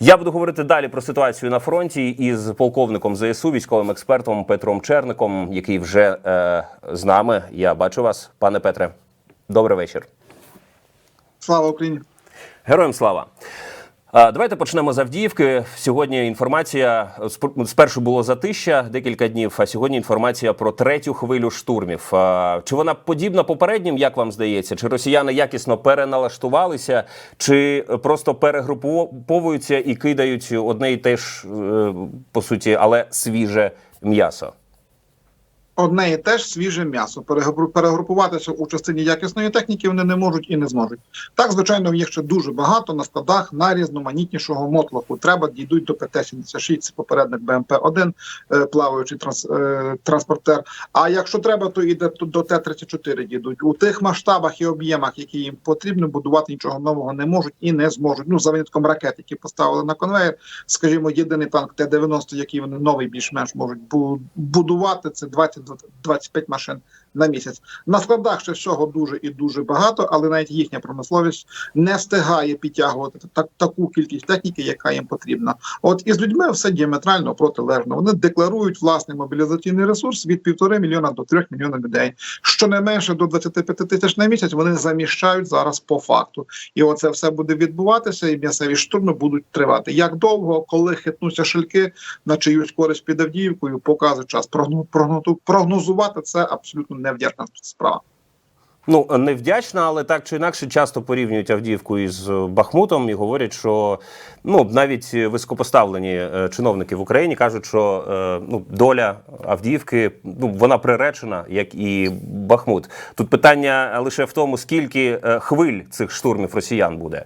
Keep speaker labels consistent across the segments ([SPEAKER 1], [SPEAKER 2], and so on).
[SPEAKER 1] Я буду говорити далі про ситуацію на фронті із полковником ЗСУ, військовим експертом Петром Черником, який вже е, з нами. Я бачу вас, пане Петре. Добрий вечір.
[SPEAKER 2] Слава Україні!
[SPEAKER 1] Героям слава. Давайте почнемо з Авдіївки. Сьогодні інформація сп- спершу було затища декілька днів, а сьогодні інформація про третю хвилю штурмів. Чи вона подібна попереднім, як вам здається? Чи росіяни якісно переналаштувалися, чи просто перегруповуються і кидають одне і те ж е, по суті, але свіже м'ясо?
[SPEAKER 2] Одне і те ж свіже м'ясо. Перегру- Перегрупуватися у частині якісної техніки вони не можуть і не зможуть. Так, звичайно, їх ще дуже багато на складах найрізноманітнішого мотлоху. Треба дійдуть до ПТ-76, це попередник БМП-1, е, плаваючий транс, е, транспортер. А якщо треба, то і до, до Т-34 дійдуть. У тих масштабах і об'ємах, які їм потрібно, будувати нічого нового не можуть і не зможуть. Ну, за винятком ракет, які поставили на конвейер, скажімо, єдиний танк Т-90, який вони новий більш-менш можуть будувати, це 20-25 машин на місяць. На складах ще всього дуже і дуже багато, але навіть їхня промисловість не встигає підтягувати так, таку кількість техніки, яка їм потрібна. От із людьми все діаметрально протилежно. Вони декларують власний мобілізаційний ресурс від півтори мільйона до трьох мільйонів людей. Щонайменше до 25 тисяч на місяць вони заміщають зараз по факту. І оце все буде відбуватися, і м'ясові штурми будуть тривати. Як довго, коли хитнуться шильки на чиюсь користь під Авдіївкою, показує час. Прогнозувати це абсолютно невдячна справа.
[SPEAKER 1] Ну невдячна, але так чи інакше часто порівнюють Авдіївку із е, Бахмутом і говорять, що ну навіть високопоставлені е, чиновники в Україні кажуть, що е, ну доля Авдіївки ну вона приречена, як і Бахмут. Тут питання лише в тому, скільки хвиль цих штурмів росіян буде.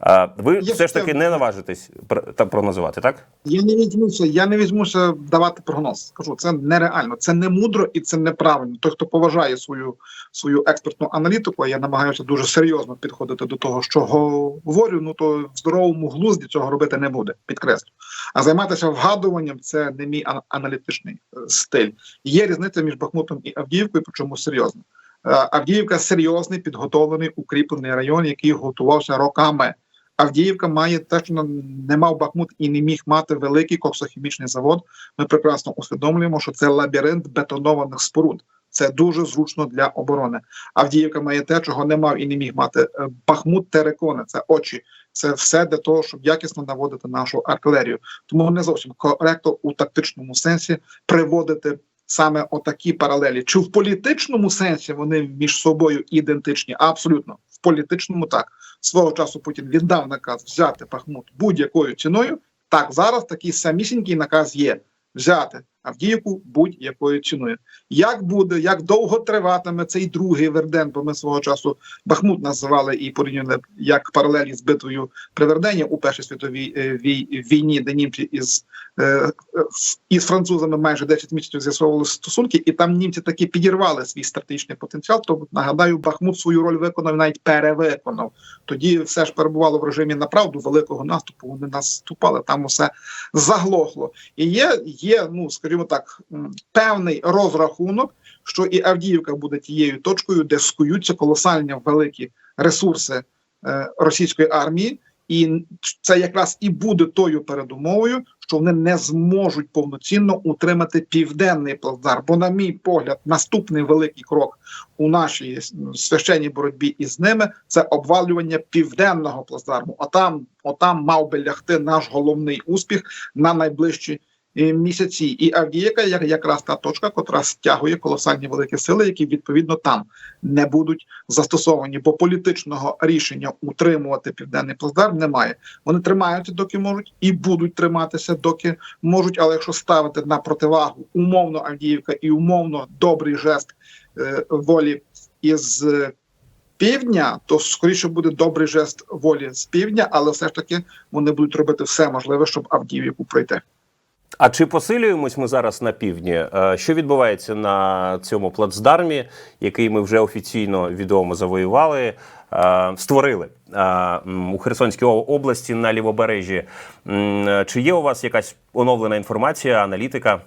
[SPEAKER 1] А ви
[SPEAKER 2] Я
[SPEAKER 1] все ж таки не наважитесь прогнозувати, так?
[SPEAKER 2] Я не візьмуся, я не візьмуся давати прогноз. Скажу, це нереально, це не мудро і це неправильно. Той, хто поважає свою свою експертну аналітику, я намагаюся дуже серйозно підходити до того, що говорю. Ну то в здоровому глузді цього робити не буде. Підкреслю. А займатися вгадуванням це не мій аналітичний е, стиль. Є різниця між Бахмутом і Авдіївкою, причому серйозно. Е, Авдіївка серйозний підготовлений укріплений район, який готувався роками. Авдіївка має те, що не мав Бахмут і не міг мати великий коксохімічний завод. Ми прекрасно усвідомлюємо, що це лабіринт бетонованих споруд. Це дуже зручно для оборони. Авдіївка має те, чого не мав і не міг мати е, Бахмут терекони. Це очі. Це все для того, щоб якісно наводити нашу артилерію. Тому не зовсім коректно у тактичному сенсі приводити саме отакі паралелі. Чи в політичному сенсі вони між собою ідентичні? Абсолютно в політичному так свого часу Путін віддав наказ взяти Бахмут будь-якою ціною. Так, зараз такий самісінький наказ є взяти Авдіївку будь-якою ціною. Як буде, як довго триватиме цей другий Верден, бо ми свого часу Бахмут називали і порівняли як паралелі з битвою при Вердені у Першій світовій е, вій- війні, де німці із, е, е, із французами майже 10 місяців з'ясовували стосунки, і там німці таки підірвали свій стратегічний потенціал. То нагадаю, Бахмут свою роль виконав, навіть перевиконав. Тоді все ж перебувало в режимі направду великого наступу. Вони наступали, там усе заглохло. І є, є, ну скажімо так, певний розрахунок, що і Авдіївка буде тією точкою, де скуються колосальні великі ресурси е, російської армії, і це якраз і буде тою передумовою, що вони не зможуть повноцінно утримати південний плацдарм. Бо, на мій погляд, наступний великий крок у нашій священній боротьбі із ними це обвалювання південного плацдарму. Отам, отам мав би лягти наш головний успіх на найближчі місяці. І Авдіївка як якраз та точка, котра стягує колосальні великі сили, які відповідно там не будуть застосовані, бо політичного рішення утримувати південний плацдарм немає. Вони тримаються, доки можуть, і будуть триматися, доки можуть. Але якщо ставити на противагу умовно Авдіївка і умовно добрий жест е, волі із е, півдня, то скоріше буде добрий жест волі з півдня, але все ж таки вони будуть робити все можливе, щоб Авдіївку пройти.
[SPEAKER 1] А чи посилюємось ми зараз на півдні? Е, Що відбувається на цьому плацдармі, який ми вже офіційно відомо завоювали, е, створили е, у Херсонській області на лівобережжі? Чи є у вас якась оновлена інформація, аналітика?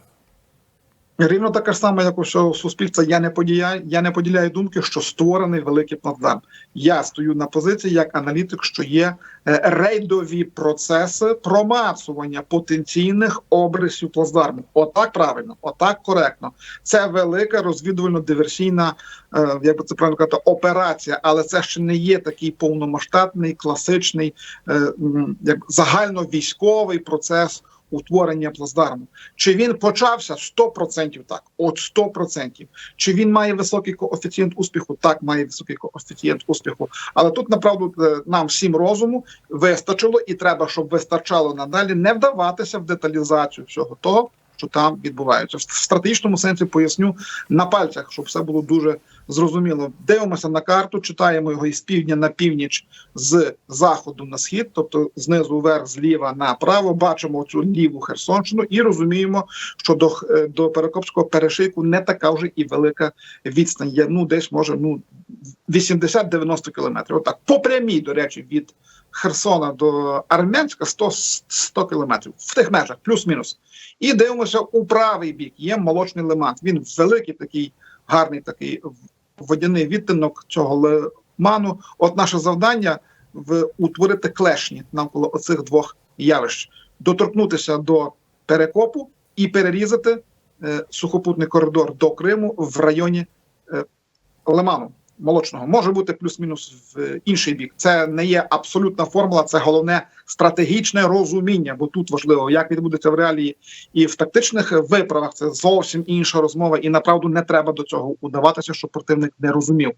[SPEAKER 2] Рівно така ж сама, як у всього суспільства. Я не поділяю, я не поділяю думки, що створений великий плацдарм. Я стою на позиції як аналітик, що є е, рейдові процеси промацування потенційних обрисів плацдарму. Отак правильно, отак коректно. Це велика розвідувально-диверсійна, е, як би це правильно казати, операція, але це ще не є такий повномасштабний, класичний, е, як загальновійськовий процес утворення плацдарму. Чи він почався 100% так, от 100%. Чи він має високий коефіцієнт успіху? Так, має високий коефіцієнт успіху. Але тут направду е, нам всім розуму вистачило, і треба, щоб вистачало надалі не вдаватися в деталізацію всього того, що там відбувається. В стратегічному сенсі поясню на пальцях, щоб все було дуже зрозуміло. Дивимося на карту, читаємо його із півдня на північ, з заходу на схід, тобто знизу вверх, зліва направо. Бачимо цю ліву Херсонщину і розуміємо, що до, е, до Перекопського перешийку не така вже і велика відстань. Є ну десь може ну 80-90 кілометрів. Отак по прямій, до речі, від Херсона до Армянська 100, 100 кілометрів в тих межах, плюс-мінус. І дивимося у правий бік. Є молочний лиман. Він великий, такий гарний, такий водяний відтинок цього лиману. От наше завдання в утворити клешні навколо оцих двох явищ, доторкнутися до перекопу і перерізати е, сухопутний коридор до Криму в районі е, Лиману молочного. Може бути плюс-мінус в інший бік. Це не є абсолютна формула, це головне стратегічне розуміння, бо тут важливо, як відбудеться в реалії і в тактичних виправах. Це зовсім інша розмова, і направду не треба до цього удаватися, щоб противник не розумів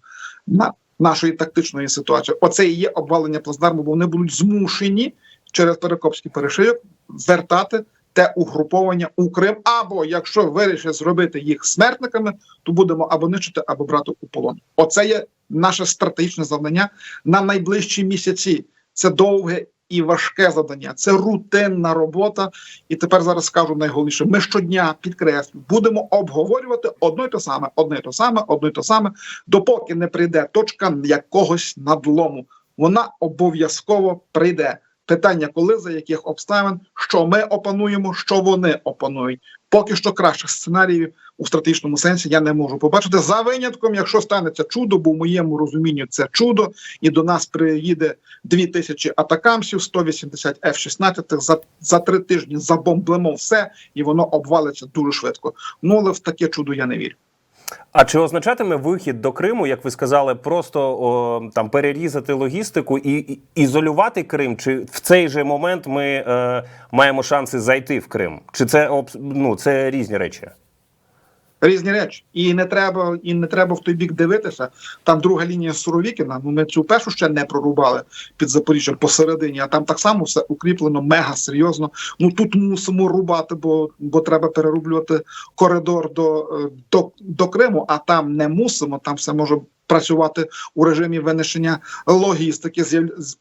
[SPEAKER 2] на нашої тактичної ситуації. Оце і є обвалення плацдарму, бо вони будуть змушені через Перекопський перешийок вертати те угруповання у Крим. Або якщо вирішить зробити їх смертниками, то будемо або нищити, або брати у полон. Оце є наше стратегічне завдання на найближчі місяці. Це довге і важке завдання. Це рутинна робота. І тепер зараз скажу найголовніше: ми щодня підкреслю, будемо обговорювати одно й те саме, одне й те саме, одно й те саме, допоки не прийде точка якогось надлому. Вона обов'язково прийде. Питання, коли за яких обставин, що ми опануємо, що вони опанують. Поки що кращих сценаріїв у стратегічному сенсі я не можу побачити за винятком, якщо станеться чудо, бо в моєму розумінню це чудо, і до нас приїде 2000 атакамсів, 180 F-16, за, за три тижні забомблимо все, і воно обвалиться дуже швидко. Ну але в таке чудо я не вірю.
[SPEAKER 1] А чи означатиме вихід до Криму, як ви сказали, просто о, там перерізати логістику і, і ізолювати Крим? Чи в цей же момент ми е, маємо шанси зайти в Крим? Чи це ну, це різні речі?
[SPEAKER 2] Різні речі, і не треба, і не треба в той бік дивитися. Там друга лінія Суровікіна. Ну ми цю першу ще не прорубали під Запоріжжям посередині, а там так само все укріплено мега серйозно. Ну тут мусимо рубати, бо бо треба перерублювати коридор до, е, до, до Криму, а там не мусимо. Там все може працювати у режимі винищення логістики.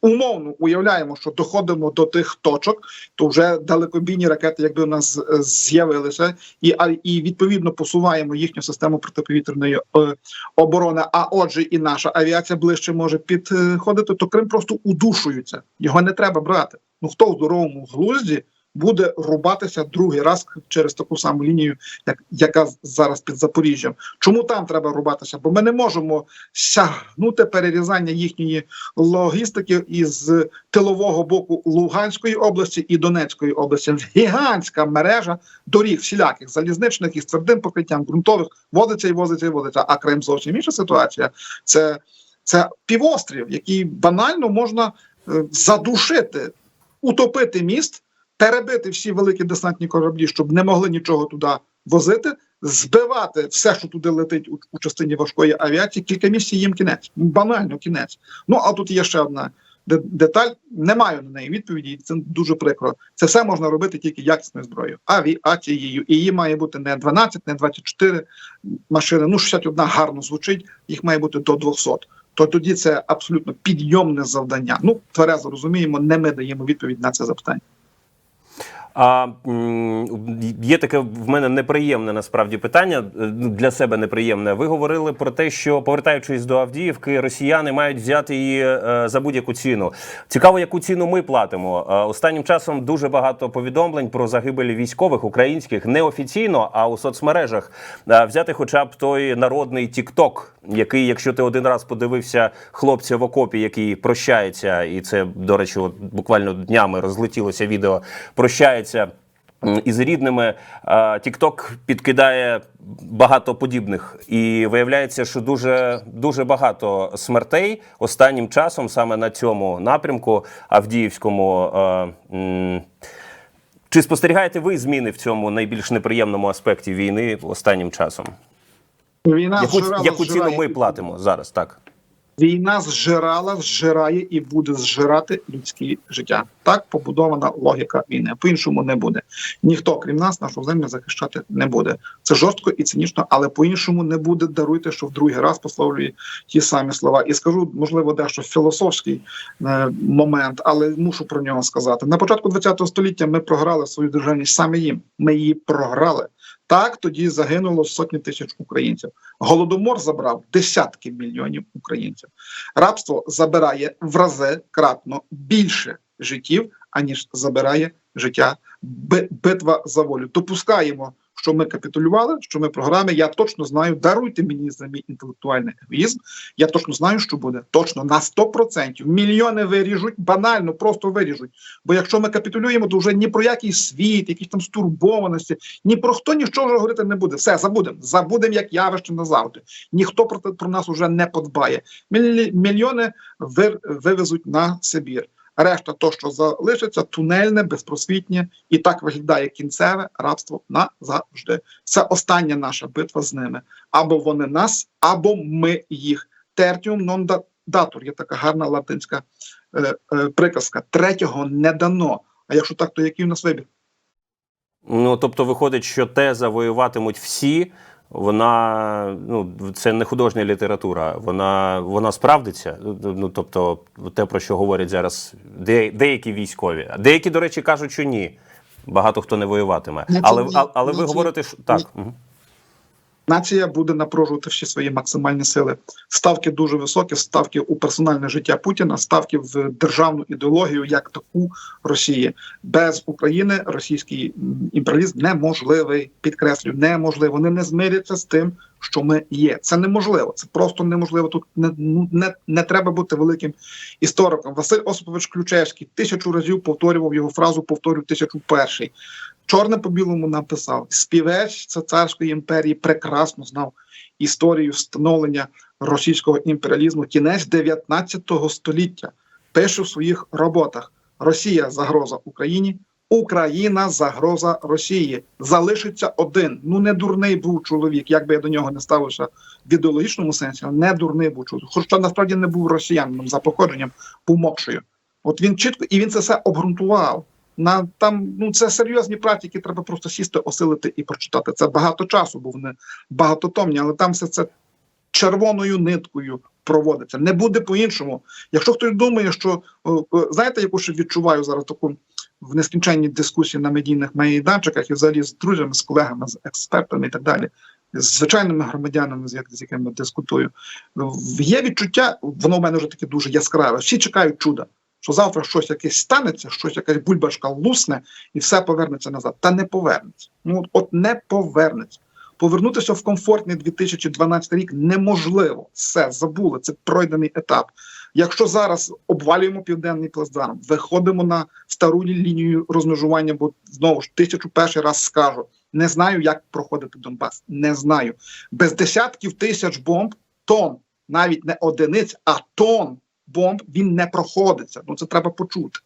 [SPEAKER 2] Умовно уявляємо, що доходимо до тих точок, то вже далекобійні ракети, якби у нас е, з'явилися, і і відповідно посуваємо їхню систему протиповітряної е, оборони. А отже, і наша авіація ближче може підходити. То Крим просто удушується. Його не треба брати. Ну хто в здоровому глузді буде рубатися другий раз через таку саму лінію, як яка зараз під Запоріжжям? Чому там треба рубатися? Бо ми не можемо сягнути перерізання їхньої логістики із тилового боку Луганської області і Донецької області. Гігантська мережа доріг всіляких залізничних із твердим покриттям ґрунтових возиться і возиться і возиться. А Крим зовсім інша ситуація. Це, це півострів, який банально можна е, задушити, утопити міст, перебити всі великі десантні кораблі, щоб не могли нічого туди возити, збивати все, що туди летить у, у частині важкої авіації. Кілька місяців їм кінець. Банально кінець. Ну а тут є ще одна де- деталь. Не маю на неї відповіді. Це дуже прикро. Це все можна робити тільки якісною зброєю, авіацією. І її має бути не 12, не 24 машини. Ну 61 гарно звучить. Їх має бути до 200. То тоді це абсолютно підйомне завдання. Ну тверезо розуміємо, не ми даємо відповідь на це запитання.
[SPEAKER 1] А є таке в мене неприємне насправді питання е, ну, для себе неприємне. Ви говорили про те, що повертаючись до Авдіївки, росіяни мають взяти її е, за будь-яку ціну. Цікаво, яку ціну ми платимо. Е, Останнім часом дуже багато повідомлень про загибелі військових українських неофіційно, а у соцмережах взяти, хоча б той народний Тікток, який, якщо ти один раз подивився хлопця в окопі, який прощається, і це до речі, от буквально днями розлетілося відео. Прощається м, із рідними. Тікток підкидає багато подібних, і виявляється, що дуже дуже багато смертей останнім часом саме на цьому напрямку Авдіївському. е, Чи спостерігаєте ви зміни в цьому найбільш неприємному аспекті війни останнім часом?
[SPEAKER 2] Війна
[SPEAKER 1] Яку, яку ціну ми платимо зараз? Так
[SPEAKER 2] Війна зжирала, зжирає і буде зжирати людські життя. Так побудована логіка війни. По-іншому не буде. Ніхто, крім нас, нашу землю захищати не буде. Це жорстко і цинічно, але по-іншому не буде. Даруйте, що в другий раз пословлює ті самі слова. І скажу, можливо, дещо філософський е, момент, але мушу про нього сказати. На початку ХХ століття ми програли свою державність саме їм. Ми її програли. Так тоді загинуло сотні тисяч українців. Голодомор забрав десятки мільйонів українців. Рабство забирає в рази кратно більше життів, аніж забирає життя Би- битва за волю. Допускаємо, що ми капітулювали, що ми програми. Я точно знаю, даруйте мені за мій інтелектуальний егоїзм. Я точно знаю, що буде. Точно на 100%. Мільйони виріжуть, банально, просто виріжуть. Бо якщо ми капітулюємо, то вже ні про який світ, якісь там стурбованості, ні про хто нічого вже говорити не буде. Все, забудемо. Забудемо як явище назавжди. Ніхто про, про нас уже не подбає. Мільйони вир, вивезуть на Сибір. Решта, то, що залишиться, тунельне, безпросвітнє, і так виглядає кінцеве рабство назавжди. Це остання наша битва з ними. Або вони нас, або ми їх. Тертіум нон датур. Є така гарна латинська е, е, приказка. Третього не дано. А якщо так, то який у нас вибір?
[SPEAKER 1] ну тобто виходить, що теза воюватимуть всі. Вона ну це не художня література. Вона вона справдиться. Ну тобто, те про що говорять зараз де, деякі військові. А Деякі, до речі, кажуть, що ні. Багато хто не воюватиме. але Але але ви говорите, що так.
[SPEAKER 2] Нація буде напружувати всі свої максимальні сили. Ставки дуже високі, ставки у персональне життя Путіна, ставки в державну ідеологію як таку Росії. Без України російський імперіалізм неможливий. Підкреслюю, неможливо. Вони не змиряться з тим, що ми є. Це неможливо. Це просто неможливо. Тут не, ну, не, не треба бути великим істориком. Василь Осипович Ключевський тисячу разів повторював його фразу, повторюю тисячу перший. Чорне по білому написав співець царської імперії прекрасно знав історію становлення російського імперіалізму кінець 19 століття. Пише в своїх роботах: Росія загроза Україні, Україна загроза Росії. Залишиться один. Ну не дурний був чоловік, як би я до нього не ставився в ідеологічному сенсі, але не дурний був чоловік. Хоча насправді не був росіянином за походженням, був мокшою. От він чітко і він це все обґрунтував. На там ну це серйозні праці, які треба просто сісти, осилити і прочитати. Це багато часу, бо вони багатотомні, але там все це червоною ниткою проводиться. Не буде по-іншому. Якщо хтось думає, що знаєте, яку ще відчуваю зараз таку в нескінченній дискусії на медійних майданчиках і взагалі з друзями, з колегами, з експертами і так далі. З звичайними громадянами, з, якими дискутую, є відчуття, воно в мене вже таке дуже яскраве. Всі чекають чуда що завтра щось якесь станеться, щось якась бульбашка лусне і все повернеться назад. Та не повернеться. Ну от, не повернеться. Повернутися в комфортний 2012 рік неможливо. Все забули. Це пройдений етап. Якщо зараз обвалюємо південний плацдарм, виходимо на стару лінію розмежування, бо знову ж тисячу перший раз скажу: не знаю, як проходити Донбас. Не знаю. Без десятків тисяч бомб, тон, навіть не одиниць, а тон бомб він не проходиться. Ну це треба почути.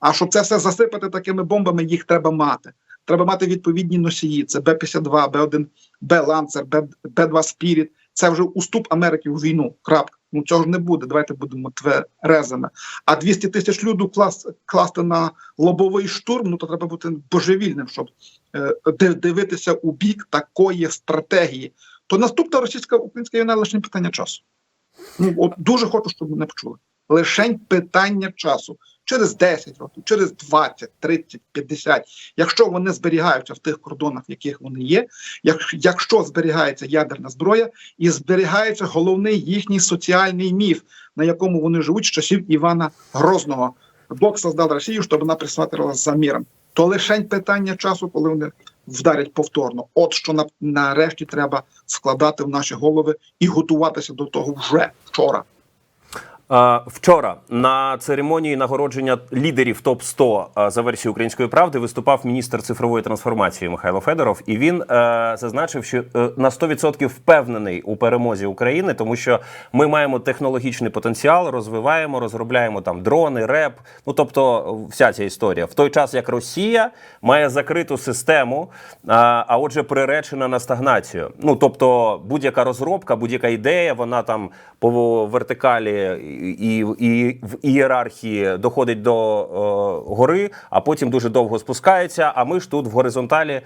[SPEAKER 2] А щоб це все засипати такими бомбами, їх треба мати. Треба мати відповідні носії. Це Б-52, Б-1, Б-Ланцер, Б-2 Спіріт. Це вже уступ Америки у війну. Крапка. Ну цього ж не буде. Давайте будемо тверезими. А 200 тисяч люду клас, класти на лобовий штурм. Ну то треба бути божевільним, щоб е, дивитися у бік такої стратегії. То наступна російська українська війна лише питання часу. Ну от дуже хочу, щоб мене почули. лишень питання часу. Через 10 років, через 20, 30, 50, якщо вони зберігаються в тих кордонах, в яких вони є, як, якщо зберігається ядерна зброя і зберігається головний їхній соціальний міф, на якому вони живуть з часів Івана Грозного. Бог создав Росію, щоб вона присматрилась за міром. То лишень питання часу, коли вони вдарять повторно. От що на, нарешті треба складати в наші голови і готуватися до того вже вчора.
[SPEAKER 1] Вчора на церемонії нагородження лідерів топ 100 е, за версією української правди виступав міністр цифрової трансформації Михайло Федоров, і він е, зазначив, що е, на 100% впевнений у перемозі України, тому що ми маємо технологічний потенціал, розвиваємо, розробляємо там дрони, реп. Ну тобто, вся ця історія. В той час як Росія має закриту систему, а, а отже, приречена на стагнацію. Ну тобто, будь-яка розробка, будь-яка ідея, вона там по вертикалі і, і в ієрархії доходить до е, гори, а потім дуже довго спускається. А ми ж тут в горизонталі.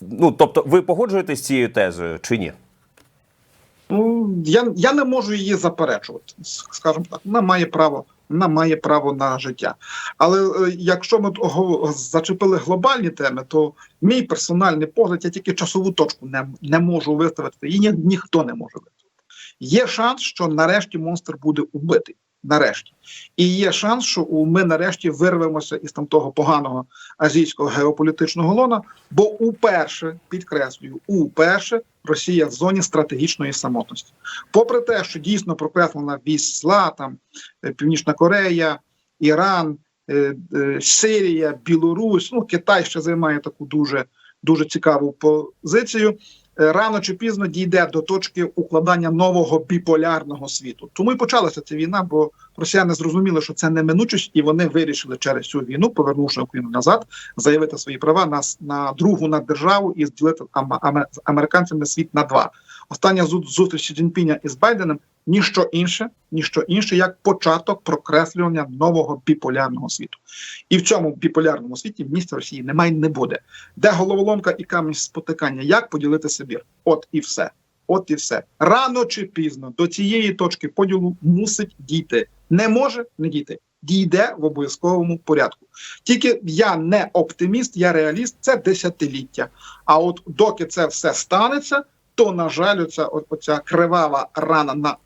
[SPEAKER 1] Ну тобто, ви погоджуєтесь з цією тезою чи ні?
[SPEAKER 2] Ну я, я не можу її заперечувати, скажімо так. Вона має право, вона має право на життя. Але е, якщо ми зачепили глобальні теми, то мій персональний погляд, я тільки часову точку не, не можу виставити, і ні, ніхто не може виставити. Є шанс, що нарешті монстр буде убитий. Нарешті, і є шанс, що ми нарешті вирвемося із там того поганого азійського геополітичного лона, бо уперше підкреслюю, уперше Росія в зоні стратегічної самотності. Попри те, що дійсно прокреслена вісла, там е, Північна Корея, Іран, е, е, Сирія, Білорусь, ну Китай ще займає таку дуже дуже цікаву позицію. Е, Рано чи пізно дійде до точки укладання нового біполярного світу. Тому і почалася ця війна, бо росіяни зрозуміли, що це неминучість, і вони вирішили через цю війну, повернувши Україну назад, заявити свої права на, на другу наддержаву і зділити з американцями світ на два. Остання зу- зустріч Цзіньпіня із Байденом ніщо інше, ніщо інше, як початок прокреслювання нового біполярного світу. І в цьому біполярному світі місця Росії немає, не буде. Де головоломка і камінь спотикання? Як поділити Сибір? От і все. От і все. Рано чи пізно до цієї точки поділу мусить дійти. Не може не дійти. Дійде в обов'язковому порядку. Тільки я не оптиміст, я реаліст. Це десятиліття. А от доки це все станеться, то на жаль, оця, оця кривава рана на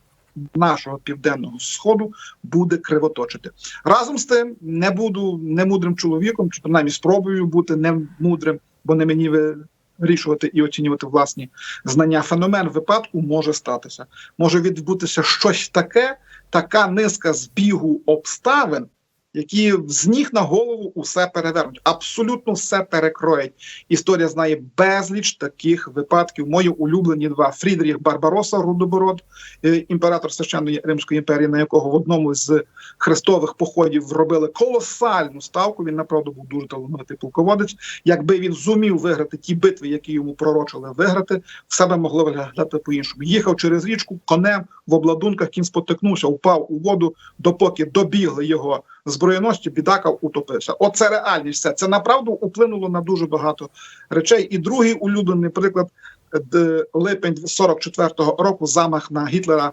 [SPEAKER 2] нашого південного сходу буде кривоточити. Разом з тим не буду немудрим чоловіком, чи принаймні спробую бути немудрим, бо не мені вирішувати і оцінювати власні знання. Феномен випадку може статися. Може відбутися щось таке, така низка збігу обставин, які з ніг на голову усе перевернуть, абсолютно все перекроють. Історія знає безліч таких випадків. Мої улюблені два Фрідріх Барбароса, Рудобород, е, імператор священної Римської імперії, на якого в одному з хрестових походів робили колосальну ставку. Він направду був дуже талановитий полководець. Якби він зумів виграти ті битви, які йому пророчили виграти, все би могло виглядати по-іншому. Їхав через річку конем в обладунках, кінь спотикнувся, впав у воду, допоки добігли його зброєності, бідака утопився. Оце реальність. Все. Це направду вплинуло на дуже багато речей. І другий улюблений приклад д- липень 44-го року, замах на Гітлера.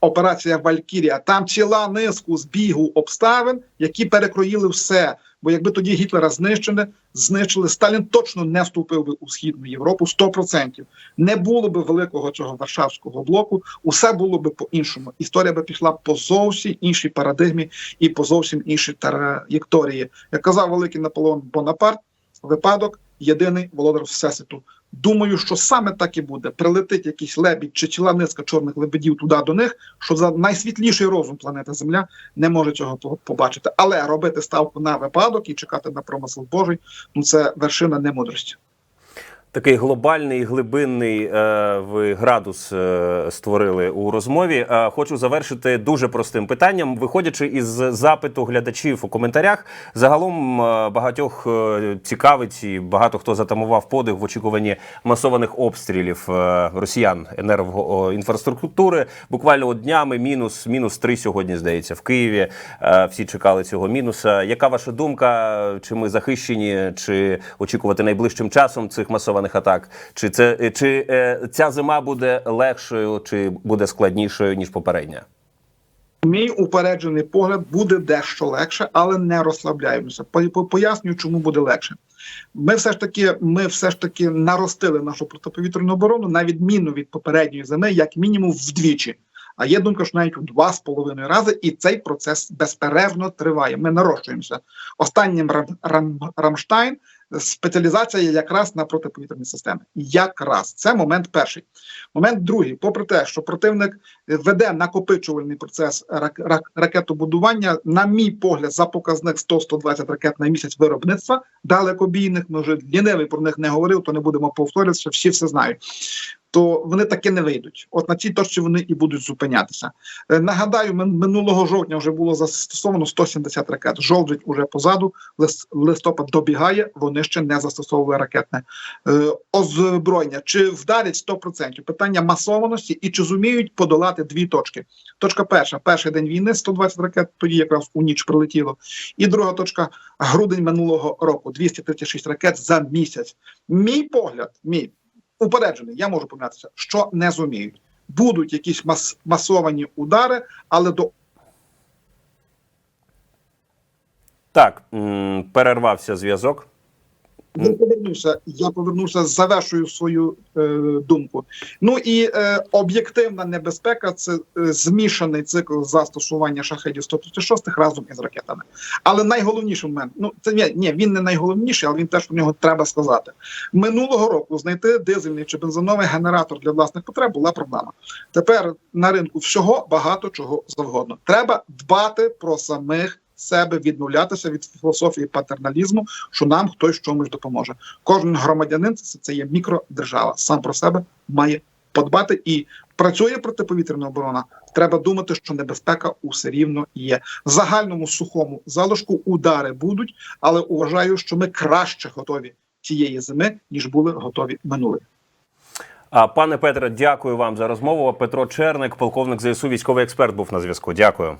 [SPEAKER 2] Операція Валькірія. Там ціла низку збігу обставин, які перекроїли все. Бо якби тоді Гітлера знищили, знищили, Сталін точно не вступив би у східну Європу 100%. Не було би великого цього Варшавського блоку, усе було би по-іншому. Історія би пішла по зовсім іншій парадигмі і по зовсім іншій траєкторії. Як казав великий Наполеон Бонапарт, випадок єдиний володар всесвіту. Думаю, що саме так і буде. Прилетить якийсь лебідь чи ціла низка чорних лебедів туди до них, що за найсвітліший розум планети Земля не може цього побачити. Але робити ставку на випадок і чекати на промисел Божий ну це вершина немудрості.
[SPEAKER 1] Такий глобальний, глибинний е, ви градус е, створили у розмові. Е, хочу завершити дуже простим питанням. Виходячи із запиту глядачів у коментарях, загалом е, багатьох е, цікавить і багато хто затамував подих в очікуванні масованих обстрілів е, росіян енергоінфраструктури. Буквально от днями мінус мінус три сьогодні здається в Києві. Е, всі чекали цього мінуса. Яка ваша думка? Чи ми захищені, чи очікувати найближчим часом цих масованих атак? Чи це чи е, ця зима буде легшою, чи буде складнішою ніж попередня?
[SPEAKER 2] Мій упереджений погляд буде дещо легше, але не розслабляємося. По- по- Пояснюю, чому буде легше. Ми все ж таки, ми все ж таки наростили нашу протиповітряну оборону на відміну від попередньої зими, як мінімум вдвічі. А є думка, що навіть у два з половиною рази, і цей процес безперервно триває. Ми нарощуємося. Останнім рам, рам, Рамштайн спеціалізація якраз на протиповітряні системи. Якраз це момент перший. Момент другий, попри те, що противник веде накопичувальний процес рак, рак, ракетобудування, на мій погляд, за показник 100-120 ракет на місяць виробництва далекобійних. Ми вже лінивий про них не говорив, то не будемо повторюватися, всі все знають. То вони таки не вийдуть. От на цій точці вони і будуть зупинятися. Е, Нагадаю, минулого жовтня вже було застосовано 170 ракет. Жовтень уже позаду, лис- листопад добігає, вони ще не застосовували ракетне е, озброєння. Чи вдарять 100%? Питання масованості і чи зуміють подолати дві точки. Точка перша, перший день війни, 120 ракет, тоді якраз у ніч прилетіло. І друга точка грудень минулого року, 236 ракет за місяць. Мій погляд, мій упереджений, я можу помилятися, що не зуміють. Будуть якісь мас- масовані удари, але до
[SPEAKER 1] Так, перервався зв'язок.
[SPEAKER 2] Я повернувся. Я повернувся, завершую свою е, думку. Ну і е, об'єктивна небезпека це е, змішаний цикл застосування шахедів 136 разом із ракетами. Але найголовніший момент, ну це ні, ні, він не найголовніший, але він теж про нього треба сказати. Минулого року знайти дизельний чи бензиновий генератор для власних потреб була проблема. Тепер на ринку всього багато чого завгодно. Треба дбати про самих себе, відмовлятися від філософії патерналізму, що нам хтось чомусь допоможе. Кожен громадянин це, це є мікродержава. Сам про себе має подбати і працює протиповітряна оборона. Треба думати, що небезпека усе рівно є. В загальному сухому залишку удари будуть, але вважаю, що ми краще готові цієї зими, ніж були готові минулої.
[SPEAKER 1] Пане Петре, дякую вам за розмову. Петро Черник, полковник ЗСУ, військовий експерт, був на зв'язку. Дякую.